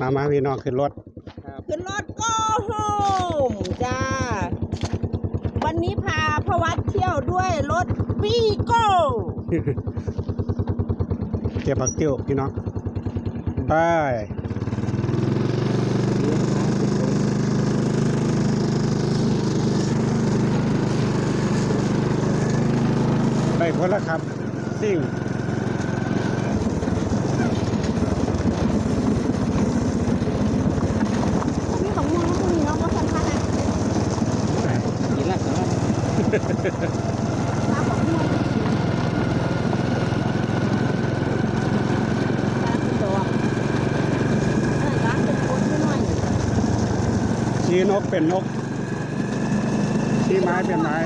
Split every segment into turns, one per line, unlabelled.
มามาพี่น้องขึ้นรถ
ขึ้นรถก็โฮมจ้า วันนี้พาพวัดเที่ยวด้วยรถวีโก้
เก็บผักติ้วพี่น้องไปไปคนละครับซิ่ง
นี่ของมึงพวกนี้เนาะก็สัมภาษณ์อะ
กินแล้วครับ
ร้านของมึงร้านเป็นตัวเออร้านเป็นคนนิดหน่อย
ชี้นกเป็นนก ชี้ไม้เป็นไม้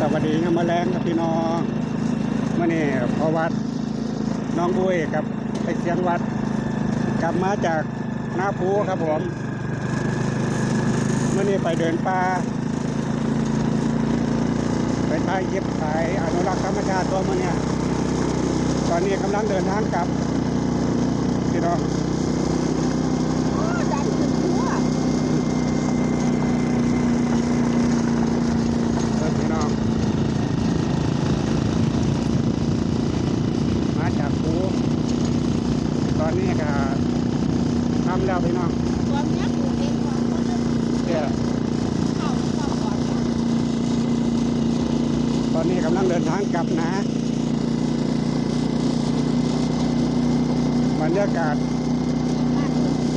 สวัสดีครับมาแรงครับพี่น้องมื่อนี้พอวัดน้องบุ้ยกับไปเสียงวัด กลับมาจากหน้าภูครับผมมื่อนี้ไปเดินป่าไปถ่ายเย็บถ่ายอนุรักษ์ธรรมชาติตัวมื่อนี้ตอนนี้กำลังเดินทางกลับ พี่น้อง
โอ้ดันถึงตัว
เออพี่น้องมาจากภูตอนนี้ก็ทำแล้วพี่น้อง
ตัวเนี้ยปลูกเองก่อนก็จะ
เนี่ย
เข้าเข้าก่อน
ตอนนี้กำลังเดินทางกลับนะ บรรยากาศ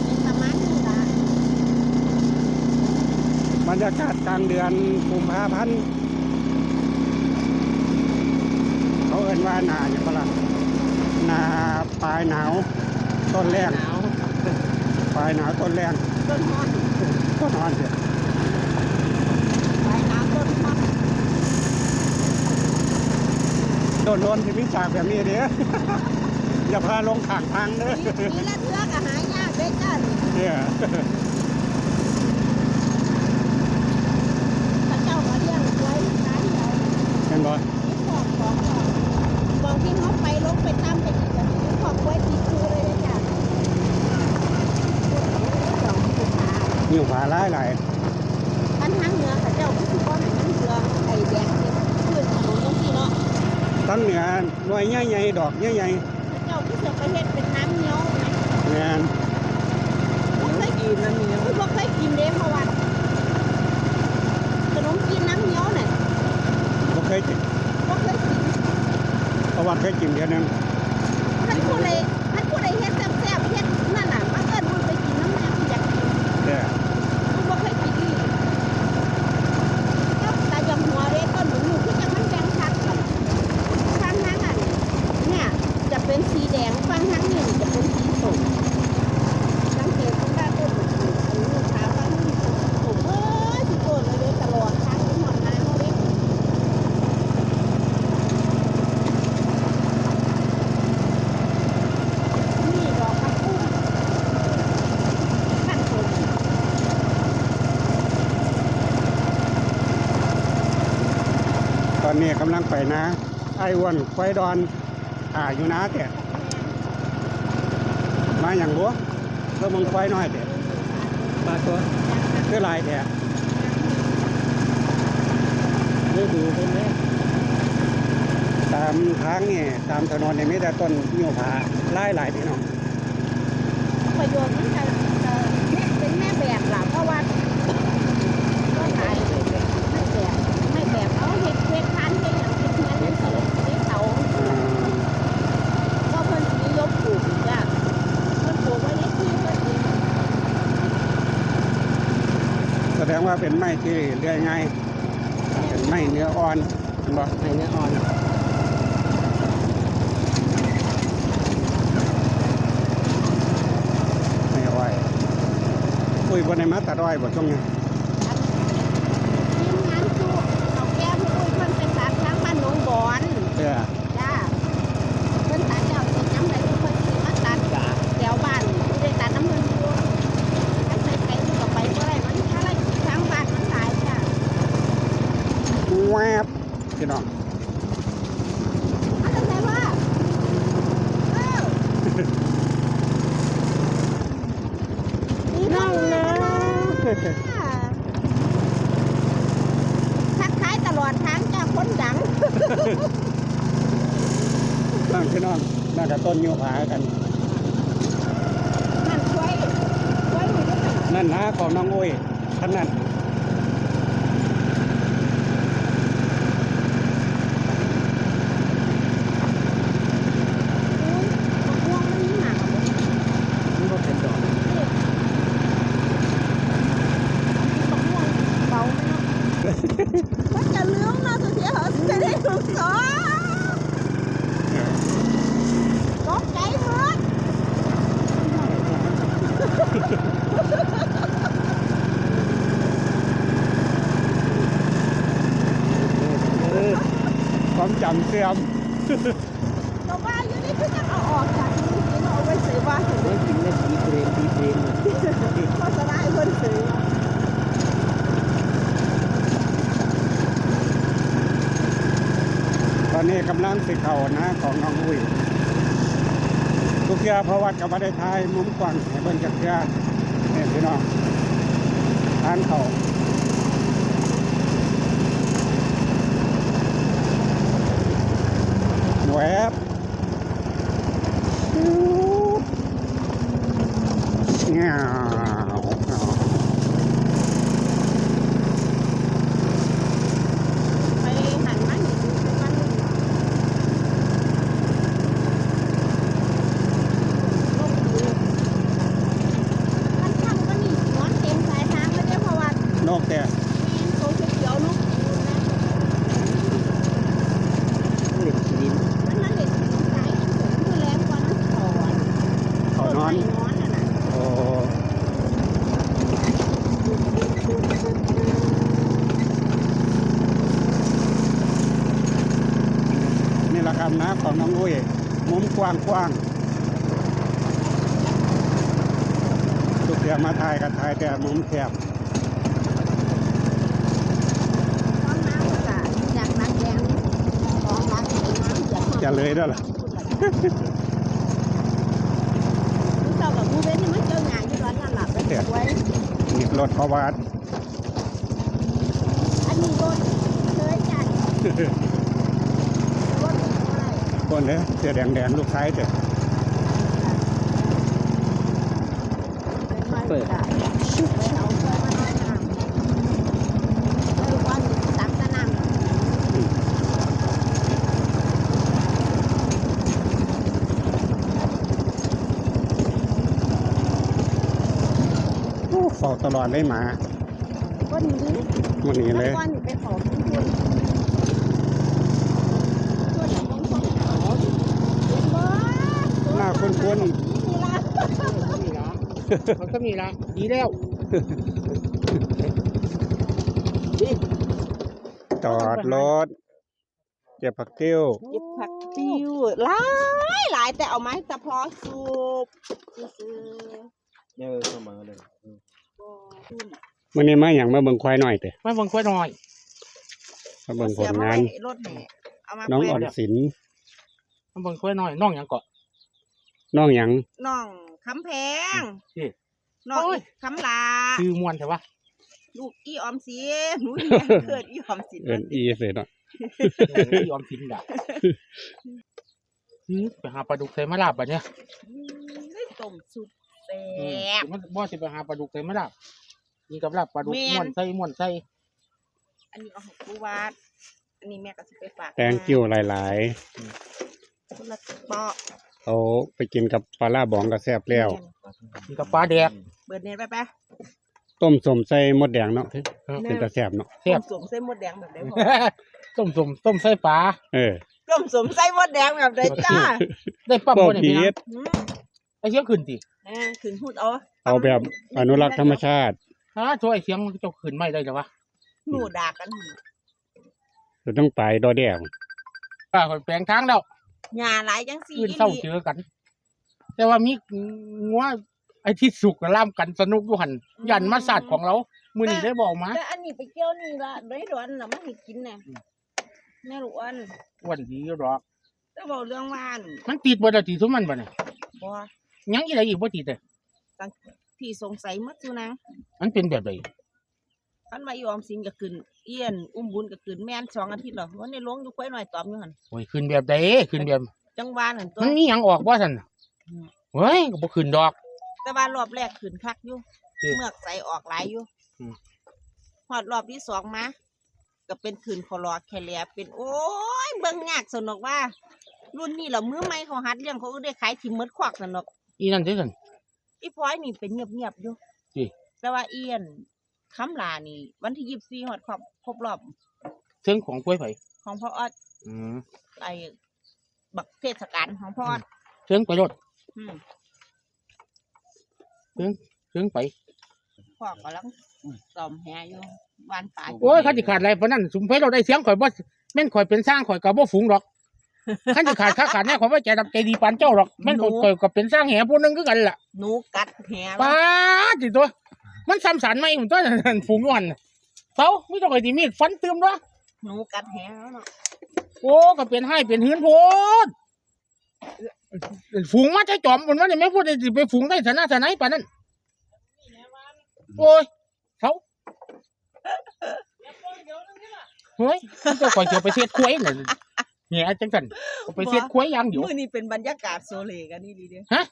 เป็นสมาธิได้
บรรยากาศก ลางเดือนกุมภาพันธ์เขาเอ่นว่าหนาอย่างไรล่ะหนาปลายหนาวต้นแรง
หนาว
ปลายหนาวต้นแรง
ต้นฮอน
ต้นนอนเสีย
สายน้ำต้นฮอน
โดนโดนที่มิจฉากแบบนี้เด้ออย่าพาลงข้างทางเด้อ
มีละเทือกอะหายากเด้จ้า
เนี่ย
พระเจ้ามาเลี้ยงไว้ขายเดียว
เห็นบ่
มีของของของบางที่เขาไปลงไปตามไปอีกแบบนี้ของไว้ตีคูเลยนะจ้ะสองสุขา
อยู่ผา หลายหลาย
ท่านทางเหนือพระเจ้าก็คือก้อนไหนนั่นเรือไอ้แดงเนี่ยขึ้นถนนตรงที่เนาะ
ทั้งเหนือหน่วยใหญ่ๆดอกใหญ่
พระเจ้าก็เสือประเทศเป็นน้ำเหนียวนะ
ๆงาน
บ่เคยกินน้ำเหนียวบ่เคยกินเด้เพราะว่าขนมจีนน้ำเหนียวเนี่ย
บ่เคยกิน
บ่เคยกิน
เพราะว่าเคยกินเดียวนั้น
ท่านผู้ใดท่านผู้ใดเฮ็ดแซ่บๆเฮ็ดนั่นน่ะมาเอิ้นมันไปกินน้ำแม่อยากกิน
เนี่ย
มันบ่เคยกินอีกก็ตายำหัวเด้ต้นหนูอยู่ที่จังมันแดงชัดกันฟังนั้นน่ะเนี่ยจะเป็นสีแดงฟังนั้นนี่จะเป็นสีส้มสังเกตตรงด้านต้นหนูอันนี้ลูกค้าฟังนี่ส้มส้มเอ้ยสิโกนเลยเด้ตลอดทางไปหมดนาเขาเด้นี่ดอกกระพุ่มขั้นต้น
ต อนนี้กำลังไปนะ ไอ้วนควายดอนอ่าอยู่นะแต่มาอย่างบัวเพื่อมึงควายน้อยแต่
ปลาตัว
คือลายแต่
ฤดูเป็นแม่
ตามทางนี่ตามถนนนี่มีแต่ต้นยูผาหลายหลายพี่น้อง
ประโยชน์มันจะเป็นแม่แบบหล่ะเพราะว่าก็ขายไม่แบบไม่แบบเอาเห็ดเห็ดทานเห็ดอย่างเห็ดเงินเห็ดเสลเห็ดเสา
อ่า
ก็เพิ่นสินิยมปลูกจ้ะเพิ่นปลูกไว้ในที่เพิ่นเอง
แส ดงว่าเป็นไม้ที่เลื่อยง่ายเป็นไม้เนื้ออ่อนเห็นบ่
ไอ้เนื้ออ่อน
ไม่อ้อยคุยบนในมาตัดอ้อยบ่ช่วงนี้
ทีมงานจูเขาแก้พี่อุ้ยเพิ่นเป็นสารทางบ้านหนองบอน
เพื่อ
จ้าเพิ่นตัดแล้วเสร็จย้ำใดเพิ่นสิมาตัด
จ้า
แถวบ้านที่ได้ตัดน้ำเงินอยู่อันใส่ไปมันก็ไปบ่ได้มันอะไรทางบ้านมันหลายจ้ะ
แวบพี่น้อง
อันนั้น
นั่งพี่ น้องน่าจะต้นยูผากัน
นั่นช่วยช่วยหนูด้วยค่ะ
นั่นนะของน้องอุ้ยท่านนั้น
อุ้ยมะม่วงมันนี่หนักอะ
นี่ก็เป็นดอก
มะม่วงเบาไหมเนาะมันจะเลื้องเนาะสุดที่เหรอจะได้ถูกสองตกใจหมด
เออควา มจำเสื่อม
ก็ว่าอยู่นี่คือจะเอาออกจากนี้สิเอาไว้ซื้อบ้าน
ไม่กินได้ตีเกรนตีเกรน
ก็จะได้คนซื้อ
ตอนนี้กำลังสิเข่านะของน้องอุ้ยทุกเทือเพราะวัดกับมาได้ทายมุมกว้างให้เบิ่งจากเทื่อเนี่ยพี่น้องทานเขา
meow. นะครั
บนะของน้องอุ้ยมุมกว้างกว้างๆทุกเดือนมาถ่ายกันถ่ายแต่มุมแคบ
จากนักแดงของรักเองน้ำจาก
จะเลยด้วยล่ะ
เจ้ากับมูเว้นนี่มันเจองานที่ร้านนั่นหลับได้ไว้
นี่รถเขาวาด
อันนี้รถเลยจัด
คนเลยเสื้อแดงแดงๆลูกชายเจ้
เปิดได้ไปเอาเสื้อมาหน่อยน้ำแล้ววันตักสนาม
เฝ้าตลอดเลยหมา
วันนี้
วันนี้เลย
วันนี้ไปขอคุณคุณช่วยอย่างของของเขาเห็นบ่
หน้า คุ้น
นี่ล่ะ
มีละมันก็มีละดีแล้ว
ๆจอดรถเจ็บผักกิ้ว
เก็บผักติ้วหลายหลายแต่เอาไม้ตะพอสูบซื้อ
เออเข้ามาเลย
ๆบ่ขึ้น
วันนี้มาอย่างมาเบิ่งควายหน่อยเตะ
ไม่บังคับหน่อย
มาเบิ่งผ
เสีย
ล
ม
งาน
ไว้รถแห่เอามา
น้อง
แขว
อ่อนศิลป์
ไม่บังคับหน่อยน้องยังเกาะ
น้องหยัง
น้องคำแพง
นี่
น้อง
โอ้ย
คำลา
ชื่อมวนใช่ปะ
ลูกอีออมสินหนูนี่แม่เกิดอีออมสิน
เอินอีเสร็จเนาะ
ยอมทิ้งด่ะไปหาปลาดุกใส่มะลาบปะเนี่ย
ได้ต้มสุดแซ่บ
มันบ่สิไปหาปลาดุกใส่มะลาบนี่กับลาบปลาดุก
แม่น
ม่วนใส่ม่วนใส่
อันนี้เอาให้ปูวาดอันนี้แม่ก็สิไปฝาก
แตงกิ้วหลาย
คนละเปาะ
ๆ เอาไปกินกับปลาล่าบองก็แซ่บแล้ว
นี่กับปลาแดก
เบิดเน็ตไปไป
ต้มสมใส่มดแดงเนาะ
เออ
เป็นตาแซ่บเนาะ
แซ่บ
ต้มสมใส่หมดแดงแบบไหนพ่อ
ต้มสมต้มใส่ปลา
เออ
ต้มสมใส่หมดแดงแบบไหนจ้า
ได้ปั๊ม
บ่
บ่เนี่ย
ผิ
พี่นะ
ด
อืม
ไอ้เสียงขึ้นติ
เออขึ้นพูดเอา
เอาแบบอนุรักษ์ธรรมชาติ
ฮะช่วยไอ้เสียงมันเจ้าขึ้นไม่ได้หรอวะ
หนูด่ากัน
เราต้องไปดอแดง
ป้าคอยแปลงทางแล้ว
หญ้าหลายจังซี่
ขึ้นเศร้าเจอกัน แต่ว่ามีงัวไอ้ที่สุกกับล่ามกันสนุกอยู่หันยันมาศาสตร์ของเรา มือนี้ได้บอกมา
แต่อันนี้ไปเกี่ยวนี่ละได้ร้อนละมันให้กินแน่
อืม
แม่ลูกอัน
วันดีหรอก
แต่บอกเรื่องว่าน
มันติดบ่ได้ติดทุกมันบ่เนี่ย
บ่
ยังอีไรอีกบ่ติดเลย
ที่สงสัยหมัดอยู่นะ
มันเป็นแบบใด
คันว่าอีออมสินก็ขึ้นเอียนอุ้มบุญก็ขึ้นแม่นสองอาทิตย์แล้ววันนี้ลงอยู่ค่อยหน่อยตอมอยู่หั่น
โอ้ยขึ้นแบบใดขึ้นแบบ
จังหวะนั่นตัว
มันมีหยังออกบ่ซั่นน่ะ
อืม
เฮ้ยก็บ่ขึ้นดอก
แต่ว่ารอบแรกขึ้นคักอยู่
อืม
เมือกใสออกหลายอยู่
อืม
ฮอดรอบที่สองมาก็เป็นขึ้นคอรอแคเลียเป็นโอ้ยเบิ่งยากสนุกว่า รุ่นนี้เหรอมือใหม่เขาหัดเลี้ยงเขาก็ได้ขายทิมเมดควักสนุก
อีนั่นสิซั่น
อีพลอยนี่เป็นเงียบๆอยู่
จิ
แต่ว่าเอียน คำลานี่ วันที่ยี่สิบสี่ฮอดครบครบรอบ
เชิงของกล้วยไผ
ของพ่อออด
อืม
ไอ้บักเทศกาลของพ่อออด
เชิงไปรถ
อืม
เชิงไป
พ่อกำลังซ้อมแฮอยู่วานปลาย
โอ้ยคันสิขาดอะไรปานนั้นสุมไผเราได้เสียงข่อยบ่แม่นข่อยเป็นสร้างข่อยก็บ่ฝูงดอกคันสิขาดค่าขาดแน่ข่อยบ่ใจดำใจดีปานเจ้าหรอกแม่นข่อยข่อยก็เป็นสร้างแหผู้หนึงคือกันล่ะ
หนูกัดแฮ
ป้าดสิตัว มันซ้ำสันไหมผมตัวนั้นฝูงอยู่หั่นน่ะเฝ้ามีแตัวข่อยสิมีดฟันเติมเนาะ
หนูกัดแฮแล้วเนาะ
โอ้ก็เป็นให้เป็นหืนโพดฝูงมาใช้จอมบนว่าเนี่ยแม่พูดได้สิไปฝูงได้สนะสนายปานนั้นโอ้ยเขาเฮ้ยมันจะคอยเจียวไปเสียดคุ้ยน่ะเนี่ยจังสันเอาไปเสียดคุ้ยอย่างเดียว
มื้อนี้เป็นบรรยากาศโซเลกันนี่ดีเด้อ
ฮะ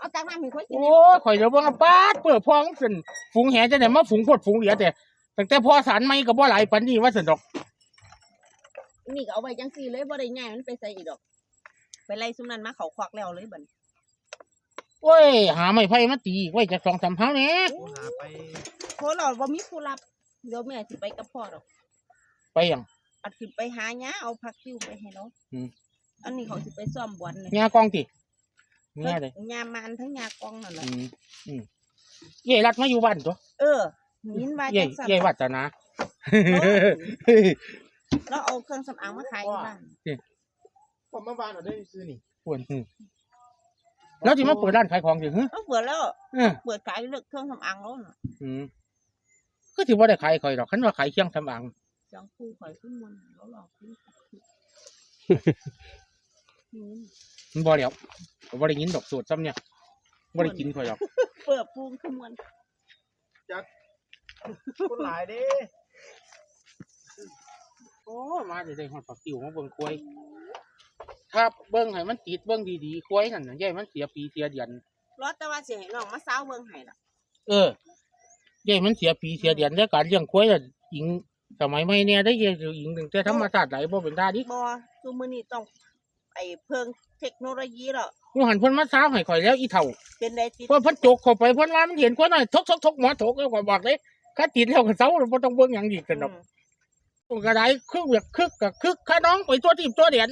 เอาตักน้ำให้ค่อยกิน
โอ้ยคอยเดี๋ยวเบิ่งอะป้าดเปิดพองสินฝูงแหจะได้มาฝูงพดฝูงเหลือแต่ตั้งแต่พอสารไม่ก็บ่หลายปันนี้ว่าสินดอก
นี่ก็เอาไว้จังซี่เลยบ่ได้ง่ายมันไปใส่อีกดอก ไปไล่ซุมนั้นมาเขาควักแล้วเลยบัด
โอ้ยหาไม้ไผ่มาตีไว้จะสองสามเท้าเนี่ย
หาไป
โทรเราบ่มีผู้รับเดี๋ยวแม่สิไปกับพ่อดอก
ไปอย่าง
อัดขึ้นไปหาหญ้าเอาผักติ้วไปให้เรา
อืม
อันนี้เขาสิไปซ่อมบอลเลย
งากองติ งาเลย
หญ้ามานทั้งหญ้ากองนั่นแหละ
อืมอืมเย่รัดมาอยู่บ้านตัว
เออหินว่า
เย่
จังซั่น
เย่วัดนะ
แล้วเอาเครื่องสำอางมาขายที่บ้าน
ผมมาบ้านเอาได้ซื้อนี่
ปวดอืมแล้วที่มาเปิดร้านขายของอยู่ฮึ
เอาเปิดแล้ว
เออ
เปิดขายเลือกเครื่องสำอางแล้วน่ะ
อืมก็ถือว่าได้ขายคอยหรอกคันว่าขายเครื่องสำอาง
จังคู่ข่อยขึ้นมันแล้วหลอกขึ้นอืม
มันบ่เดียว ก็บ่ได้ยินดอกสูตรซ้ำเนี่ยบ่ได้กินคอยหรอก
เปิดปูงขึ้นมัน
คนหลายเด้
โอ้มาได้ได้ฮอดปักติวมาเบิ่งควายถ้าเบิ่งให้มันติดเบิ่งดีๆควายนั่นน่ะใหญ่มันเสียปีเสียเดือน
รถแต่ว่าสิให้น้องมาสาวเบิ่งให้ล่ะ
เออใหญ่มันเสียปีเสียเดือนแล้วการเลี้ยงควายน่ะหญิงสมัยใหม่เนี่ยได้ใหญ่หญิงตั้งแต่ธรรมชาติไหลบ่เป็นท่าดิ
บ่ซุมื้อนี้ต้องไอ้เพิ่งเทคโนโลยีแล้ว
ผู้หันเพิ่นมาสาวให้ข่อยแล้วอีเฒ่า
เป็นได้ติด
เพิ่นเพิ่นจกเข้าไปเพิ่นว่ามันเห็นควายน้อยทกทกทกหมอทกแล้วก็บอกเลยถ้าติดแล้วก็เซาบ่ต้องเบิ่งหยังอีกกันดอก
อืม
ก็ได้คึกเวียกคึกกับคึกข้าน้องไปตัวทีบตัวเดียน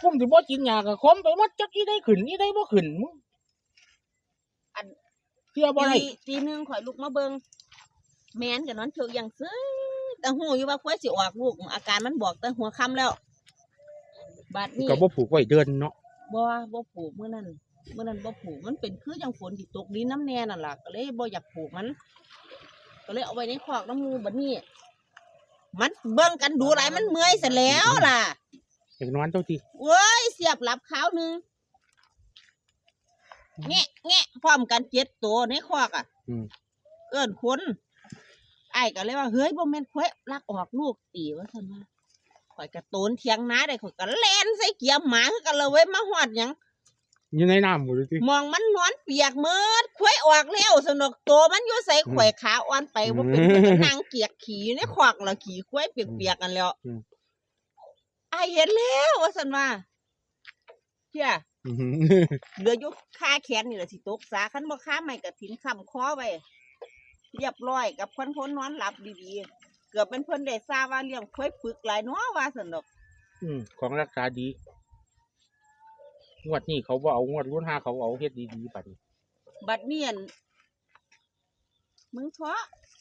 พุ่มสิบ่กินยากับคมไปหมดจักอีได้ขึ้นอีได้บ่ขึ้นมึง
อัน
เสียบ่ได้
ตีตีหนึงข่อยลุกมาเบิ่งแม่นกับนอนเถิกอย่างซื้อแต่หูอยู่ว่าควายสิออกลูกอาการมันบอกแต่หัวค่ำแล้วบัดนี้
ก็บ่ผูกไว้เดินเนาะ
บ่บ่ผูกมื้อนั้นมื้อนั้นบ่ผูกมันเป็นคือจังฝนที่ตกดินน้ำแน่นั่นล่ะก็เลยบ่อยากผูกมัน ก็เลยเอาไว้ในคอกน้ำมูบัดนี้ มันเบิ่งกันดูหลายมันเมื่อยเสร็จแล้วล่ะ
อยากนอนเจ้าที
เว้ยเสียบหลับขาวหนึงแงะแงะพร้อมกันเจ็ดตัวในคอกอะ
อืม
เอิ้นคนไอ้ายก็เลยว่าเฮ้ยบ่แม่นควายลักออกลูกตีว่าซั่นว่า ข่อยกระโตนเถียงนาได้ข่อยก็แล่นใส่เกียร์หมาคือกันเลยเว้ยมาฮอดหยัง
อยู่ในน้ำหมดเลยที
มองมันนอนเปียกเมิดควายออกแล้วสนุกตัวมันอยู่ใส่ข่อยขาอ่อนไปว่าเป็น
อืม
เป็นนางเกียกขี่ในขวักละขี่ควายเปียกๆกันแล้ว
อืม
ไอายเห็นแล้วว่าสันว่าเพี่ย
อื้อหือ
เหลืออยู่ค่าแขนนี่แหละสิตกสาคันบ่ค่าไม่กระถินคำคอไว้เรียบร้อยกับคนพ้นนอนหลับดีๆ เกือบเป็นเพิ่นได้ทราบว่าเลี้ยงควายปึกหลายเนาะว่าสนุก
อืมของรักษาดี งวดนี้เขาบ่เอางวดรุ่นห้าเขาเอาเฮ็ดดีๆบัดนี้
บัดเนียนมึงเถาะ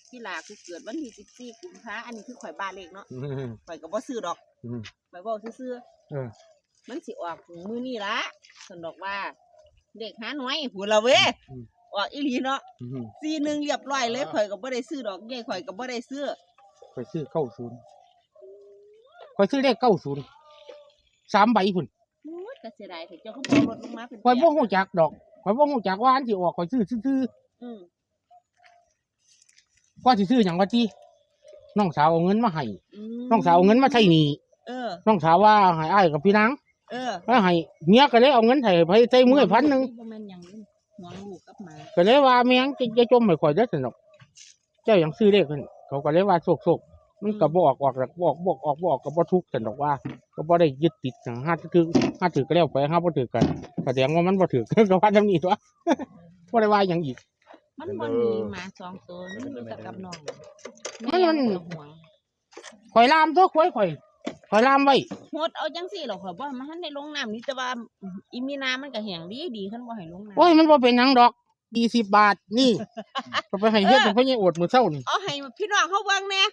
พี่ลากูเกิดวันที่สิบสี่กุมภาอันนี้คือข่อยบ้านเลขเนาะ
อื้อหือ
ข่อยก็บ่ซื้อดอก
อืม
ข่อยบอกซื้อ
เออ
ๆมันสิออกมื้อนี้ละสนดอกว่า เด็กหาน้อยหัวละเว้ยออกอีหลีเนาะ
อื้อหือ
ซีหนึงเรียบร้อยเลยข่อยก็บ่ได้ซื้อดอกใหญ่ข่อยก็บ่ได้ซื้อ
ข่อยซื้อเก้าศูนย์ข่อยซื้อเลขเก้าศูนย์สามใบพุ่น
โอ้ยก็เสียดายเถอะเจ้าเขาบอกรถลงมาเป็น
ข่อยบ่
แปด
ฮู้จักดอกข่อยบ่ฮู้จักว่าอันสิออกข่อยซื้อซื่อๆ
อืม
ว่าสิซื้อหยังว่าติน้องสาวเอาเงินมาให้
ม
น้องสาวเอาเงินมาใช้หนี้
เออ
น้องสาวว่าให้อ้ายกับพี่นาง
เออ
แล้วให้เมียก็เลยเอาเงินให้ไปใส่มือให้พันหนึ่ง
บ่แม่นหยังนี่ห่วงลูกกับหมา
ก็เลยว่าแม่งจะจมไม่ค่อยได้สนุกเจ้ายังซื้อเลขกัน เขาก็เลยว่าโศกโศกมันก็บออกออกหลักบอกบอกออกบอกก็บ่ทุกข์สนุกว่า ก็บ่ได้ยึดติดอย่างห้าถือห้าถือก็แล้วไปห้าบ่ถือกันแสดงว่ามันบ่ถือก็ว่าจำนี้ตัวบ่ได้ว่าหยังอีก
มันบ่มีหมาสองตัวมันอยู่แต่กับน้อง
มันมัน
แก็ห่วง
ข่อยลามตัวข่อยข่อยข่อยลามไว้
โหดเอาจังซี่หรอกข่อยบ่มาทันได้ลงน้ำนี่แต่ว่าอีมีนามันก็แห้งดีดีคันบ่ให้ลงน้ำ
โอ้ยมันบ่เป็นหยังดอก 20บาทนี่ก็ไปให้เฮ็ดเป็นพ่อใหญ่อวดมื้อเช้านี่
เอาให้พี่น้องเขาเบิ่งแหน่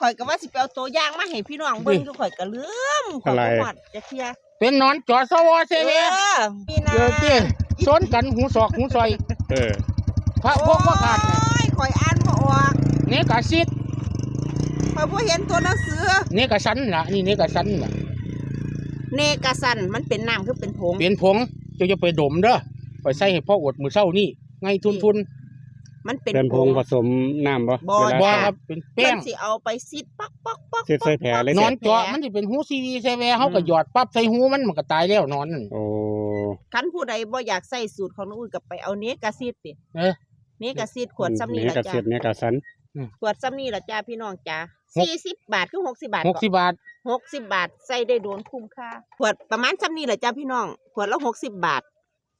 ข่อยก็ว่าสิไปเอาตัวอย่างมาให้พี่น้องเบิ่ง
ดิ
อยู่ข่อยก็ลืมข่อย
อะไร
บ่ฮอดจะเคลียร์
เป็นหนอนจอสวเซ
เอ
เว
อมีนา
เจอเจ้สนกันหูศอกหูซอย
เออ
พระพวกบ่ขาดเนี่ย
โอ้ยข่อยอ่านบ่ออก
เนกาซิด
ข่อยบ่เห็นตัวหนังสือ
เนกาสันล่ะนี่เนกาสันล่ะ
เนกาซันมันเป็นน้ำคือเป็นผง
เป็นผงเจ้าจะไปดมเด้อ ไปใส่ให้พ่ออวดมื้อเช้านี่ไงทุนทุน
มันเป็น
เป็นพงผสมน้ำบ่
บ่
เวลา
บ่
จ้ะ
ครับเป็น
เพิ่
แป้
น
ง
สิเอาไปซิดปักปักปัก
เสียดใส่แผลเลย
น
เสี
อยนเจาะมันสิเป็นหูซีวีเซเวเฮาก็หยอดปั๊บใส่หูมันมันก็ตายแล้วนอนนั่น
โอ้
คันผู้ใดบ่อยากใส่สูตรของน้องอุ้ยก็ไปเอาเนกาซิดติ
เอ๊ะ
เนกาซิดขวดซ้ำนี่
เย
ล่ะ
กระ
จ้า
เสียดเนี่ยกระสัน
ขวดซ้ำนี่ล่ะจ้าพี่น้องจ้า
หก
40บาทคือ60บาท
60บาท
หกสิบบาทใส่ได้โดนคุ้มค่าขวดประมาณซ้ำนี่ล่ะจ้าพี่น้องขวดละ60บาท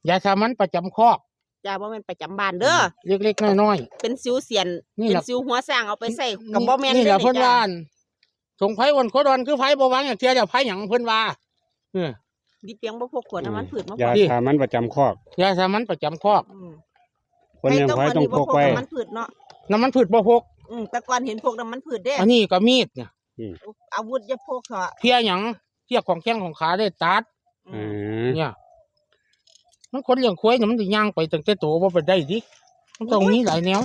ยาสามัญประจำคอก
จ้าบ่แม่นประจำบ้านเด้อ
เล็กๆน้อย
เป็นสิวเสียน
นี่
เป็น
ล่ะ
สิวหัวสร้างเอาไปใส่
ๆ
กับบ่แม่น
นี่
เด้
แหละ
อ
เพิ่น
จ้า
ว่าอั่นสงไผวันโคดอนคือไผบ่วางอย่างเทียเดี๋ยวไผหยังเพิ่นว่าเออ
ดิเปียงบ่พกขวดน้ำมันพืชมา
ยา
ฝาก
ดิ
สามัญประจำคอก
ยาสามัญประจำคอก
อืม
คนเลี้ยงควายต้องพกไว้
น้ำมันพืชเนาะ
น้ำมันพืชบ่พก
อืมแต่ก่อนเห็นพกน้ำมันพืชเด้
อันนี้ก็มีดเนี่ย
อาวุธอย่าพกเถอะ
เพียหยังเพียของแข้งของขาได้ตัด
อื
อื
ม
ม
เนี่ย มันคนเลี้ยงควายเนี่ยมันสิย่างไปตั้งแต่โตบ่ไปได้ดิมันต้องมีหลายแนว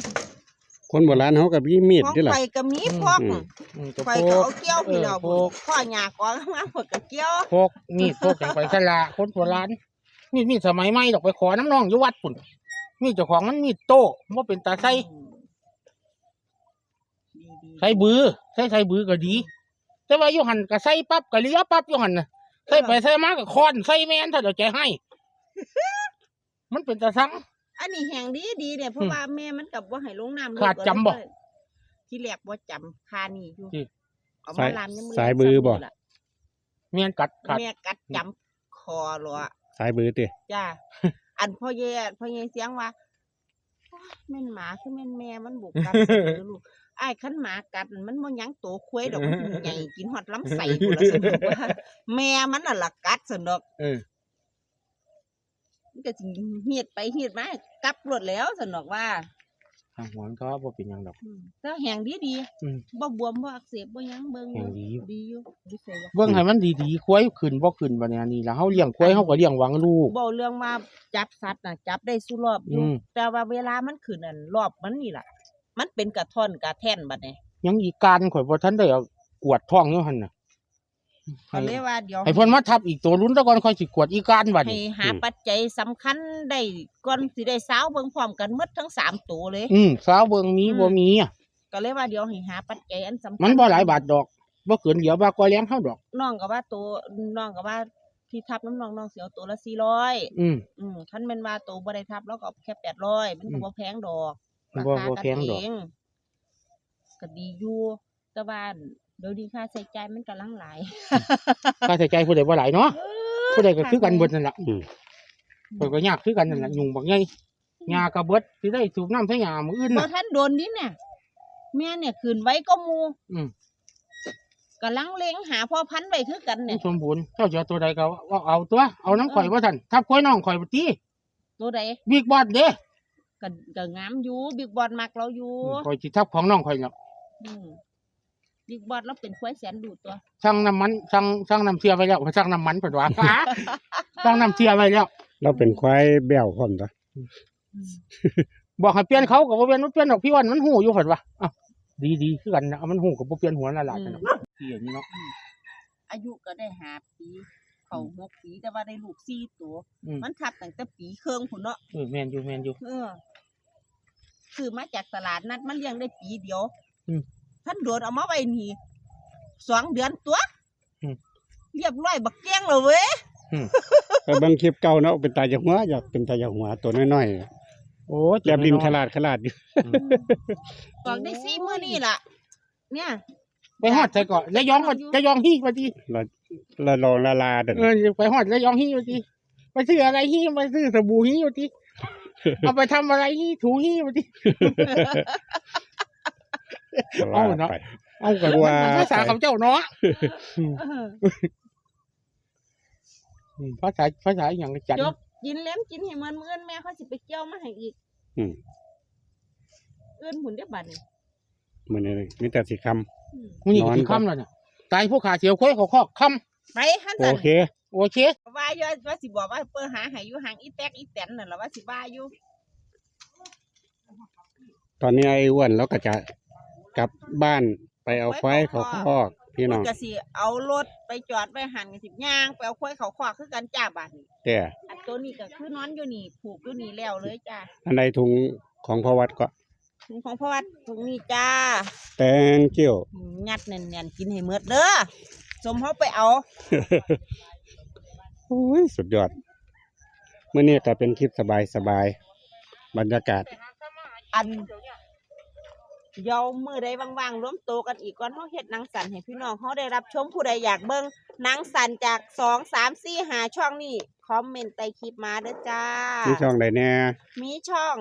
คนโบราณเขากับมีมีด
ของ
ด้วยล่ะ
ไฟก็มีพก
อืม
อืมก็
ไฟ
พ
ก็
ก
เอาเกี้ยวพี่เรา
เออพก
ข้อหยากก็มาพกกับเกี้ยว
พกมีดพกอย่างไปสละคนโบราณมีดมีดสมัยใหม่ดอกไปขอน้ำน้องอยู่วัดปุ่นมีดเจ้าของมันมีดโต้บ่เป็นตาใส่
อืมดีๆ
ใส่บือใส่ใส่บือก็ดี แต่ว่าอยู่หันก็ใส่ปั๊บก็เลี้ยปั๊บอยู่หันน่ะใส่ไปใส่มาก็คอนใส่แม่นถ้าเดี๋ยวใจให้ มันเป็นตาสัง
อันนี้แหงดีดีๆเนี่ยเพราะว่าแม่มันกับว่าให้ลงน้ำลึก
ขาดจำบ่
ที่แรกว่าจำคานี่อยู่
จิ
เอามาลามยังมื
สายบือบ่
ล่ะ
เมียนกัดขาด
แม่กัดจำคอหรอ
สายบือติ
จ้าอันพ่อเย่พ่อเย่เสียงว่าโอ๊ยแม่นหมาคือแม่นแม่มันบุกกัดเสือลูกไอ้ายคันหมากัดมันบ่หยังโตควายดอกมันใหญ่กินฮอดลำไส้พุ่นละสนุกว่าแม่มันน่ะล่ะกัดสนอก
เออ
มันก็สิเฮียดไปเฮียดมากลับรถแล้วสนอกว่า
ทางหัวมันก็บ่เป็นหยังดอก
อืมแต่แหงดีดีๆ
อืม
บ่บวมบ่อักเสบบ่หยังเบิ่ง
แข็งดีอยู่
ดีอยู่ดีเสีย
เบิ่งให้มันดีๆควายขึ้นบ่ขึ้นบัดเนี้นี่ล่ะเฮาเลี้ยงควายเฮาก็เลี้ยงหวังลูก
บ่เรื่องว่าจับสัตว์น่ะจับได้สู้รอบอยู่
อืม
แต่ว่าเวลามันขึ้นอันรอบมันนี่ล่ะ มันเป็นกระท่อนกระแท่นบัดนี้
ยังอีกการข่อยบ่ทันได้เอากวดท้องอยู่หั่นน่ะ
เขาเลยว่าเดี๋ยว
ให้เพิ่นมาทับอีกตัวลุ้นตะก่อนค่อยสิกวดอีการบัด
ให้
นี้
หาปัจจัยสำคัญได้ก่อนสิได้สาวเบิ่งพร้อมกันหมดทั้งสามตัวเลย
อืมสาวเบิ่งมี
อืม
บ่มีอะ
ก็เลยว่าเดี๋ยวให้หาปัจจัยอันสำคัญ
มันบ่หลายบาทดอกบ่เกินเดี๋ยวบาก็เลี้ยงเฮาดอก
น้องก็ว่าตัวน้องก็ว่าที่ทับน้ำน้องน้องสิเอาตัวละ400
อืม
อืมคันแม่นว่าตัวบ่ได้ทับแล้วก็เอาแค่800มันก็บ่แพงดอก
บ่
ราคา
บ่
กัน
แพงดอก
เก็ดีอยู่แต่ว่า เดี๋ยวนี้ค่าใช้จ่ายมันกำลังหลาย
ค่าใช้จ่ายผู้ใดบ่หลายเนาะผู้ใดก็คือกันเบิดนั่นล่ะ
อืม
ข่อยก็ยากคือกันนั่นล่ะยุ่งบักใหญ่หญ้าก็เบิดสิได้สูบน้ำใส่หญ้ามื้ออื่น
บ่
น่ะ
ทันโดนนี่เนี่ยแม่เนี่ยคืนไว้ก็หมู
อืม
กำลังเล็งหาพ่อพันธุ์ไว้คือกันเนี่ย
สมบูรณ์เจ้าจะเอาตัวใดก็ว่าเอาตัว เอาน้ำข่อยว่าท่านทับข่อยน้องข่อยบ่ตี
ตัวใด
บิ๊กบอสเด้
ก็ก็งามอยู่บิ๊กบอลมักเราอยู่
ข่อยสิทับของน้องข่อยน่ะ
อืม บิ๊กบอลเราเป็นควายแสนดูตัว
สั่งน้ำมันสั่งสั่งน้ำเสียไว้แล้วสั่งน้ำมันเพิ่นว่าสั่งน้ำเสียไว้แล้ว
เราเป็นควายแบ้วพร้อมจ้ะ
บอกให้เปลี่ยนเขาก็บ่เปลี่ยนมันเปลี่ยนดอกพี่วันมันหูอยู่เพิ่นว่าอ้าวดีๆคือกันนะเอามันหูก็บ่เปลี่ยนหัวละลายกันเนาะที่อย่างนี้เนาะ
อายุก็ได้หาปี เขาหกปีแต่ว่าได้ลูกสี่ตัว
อืม
มันทับตั้งแต่ปีเครื่องพุ่นเนาะ
เออแม่นอยู่แม่นอยู่
เออซื้อมาจากตลาดนัดมันเลี้ยงได้ปีเดียว
อืม
ท่านโดนเอามาไว้นี่สองเดือนตัว
อืม
เรียบร้อยบักเกี้ยงเลยเว้ย
ไปเบิ่งคลิปเก่าเนาะเป็นตาจากหัวอยากเป็นตาจากหัวตัวน้อย
โอ้
ๆแลบลิ้นขลาดขลาดอยู่
บอกได้ซี่มื้อนี่ล่ะ เนี่ย
ไปฮอดใส่ก่อนระยองมาระยองฮี่มาที
ละละลองละลาเด้
เออไปฮอดระยองฮี่มาทีไปซื้ออะไรฮี่ไปซื้อสบู่ฮี่มาทีเอาไปทำอะไรฮี่ถูฮี่มาที เอาเนาะ
ไป
เอากัน
ว่า
ภาษาของเจ้าเนาะ
เออ
อืมภาษาภาษาอหย่างจัน
จบกินเล้มกินให้มันมื้อนแม่เขาสิไปเกี่ยวมาให้อีก
อืม
เอื้อนหุ่นได้อบัดนี้
มื้อนี้มีแต่สิคำ
อืม
มึงนี่
นอน
กี่คำแล้วเนี่ยตายพวกขาเสียวค่อยเขาคอกค
ไปฮั่น
โอ
ซั่น
เคำ
โอเค
ว่าอยู่ว่าสิบอกว่าเปิ้นหาให้อยู่ห่างอีแตกอีแตนนั่นล่ะว่าสิว่าอยู่
ตอนนี้ไอ้อ้วนแล้วก็จะ กลับบ้านไปเอาควายเขาคอกพี่น้อง
ก็สิเอารถไปจอดไว้หันกันสิย่างไปเอาควายเขาขวากคือกันจ้าบัดนี้
แต่
อันตัวนี้ก็คือนอนอยู่นี่ผูกอยู่นี่แล้วเลยจ้า
อันใดถุงของพอวัดก็
ถุงของพ่อวัดถุงนี้จ้า
แตงเกี่ยว
งัดแน่นๆกินให้หมดเด้อสมเฮาไปเอา
โอ้ยสุดยอดเมื่อนี้ก็เป็นคลิปสบายสบายๆบรรยากาศ
อัน เยามือใดว่างๆรวมตัวกันอีกก่อนเฮาเฮ็ดหนังสันให้พี่น้องเฮาได้รับชมผู้ใดอยากเบิ่งหนังสันจากสองสามสี่หาช่องนี้คอมเมนต์ใต้คลิปมาเด้อจ้า
มีช่องใดแน่
มีช่อง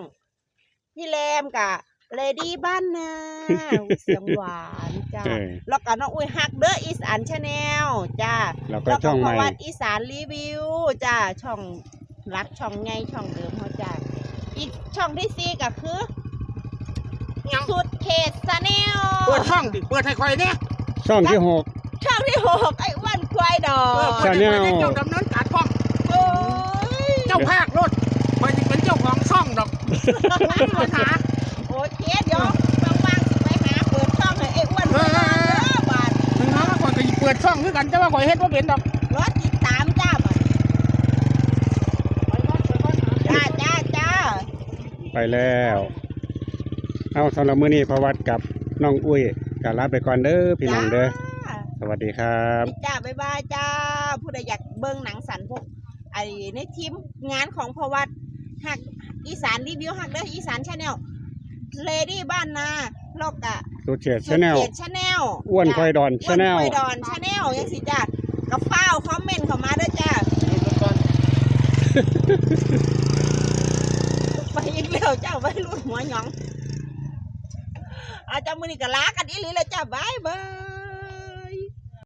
พี่แรมกับเลดี้บ้านนาอุ๊ยเสียงหวานจ้า
เออ
แล้วก็น้องอุ้ยฮักเด้ออีสานชาแนลจ้า
แล้วก็
แล้ว
ช่
ก็
อง
พ
ใหม่
วัดอีสานรีวิวจ้าช่องรักช่องไงช่องเดิมเขาจ้าอีกช่องที่สี่ก็คือ
ยัง
สุด เขตชาแนล
เปิดช่องดิเปิดให้คอยเนี่ย
ช่องที่หก
ช่องที่หกไอ้อ้วนควายดอ
เออกเปิดให้คอยเนี่ยเจ้าดำเนินการช่อง
โอ้ย
เจ้าภาครถคอยสิเป็นเจ้าของช่องดอกไม่มีปัญหา
โอเคเดี๋ยวว่างๆสิไปหาเปิดช่องให้ไอ้อ้วนควายดอกเด้อบาด
ถึงน้องคอยก็สิเปิดช่องคือกันแต่ว่าคอยเฮ็ดบ่เป็นดอก
รถติดตามจ้าบัดจ้าจ้าจ้า
ไปแล้ว เอาสำหรับมื้อนี้พอวัดกับน้องอุ้ยก็ลาไปก่อนเด้อพี่น้องเด้อ
จ้า
สวัสดีครับ
จ้าบ๊ายบายจ้า ผู้ใดอยากเบิ่งหนังสันพวกไอ้ในทีมงานของพวัดหักอีสานรีวิวหักเด้ออีสานชาแนลเลดี้บ้านนาโลกอะ
สุดเฉียดชาแนล
ชาแนล
อ้วนควายดอนชาแนล
อ้วนควายดอนชาแนลยังสิจ้ากับฟ้าวคอมเมนต์เข้ามาเด้อจ้าไปอีกแล้วจ้าไปรุ่นหัวหยอง อาจารย์มือนี่ก็ลากันอีหลีแล้วจ้าบายบาย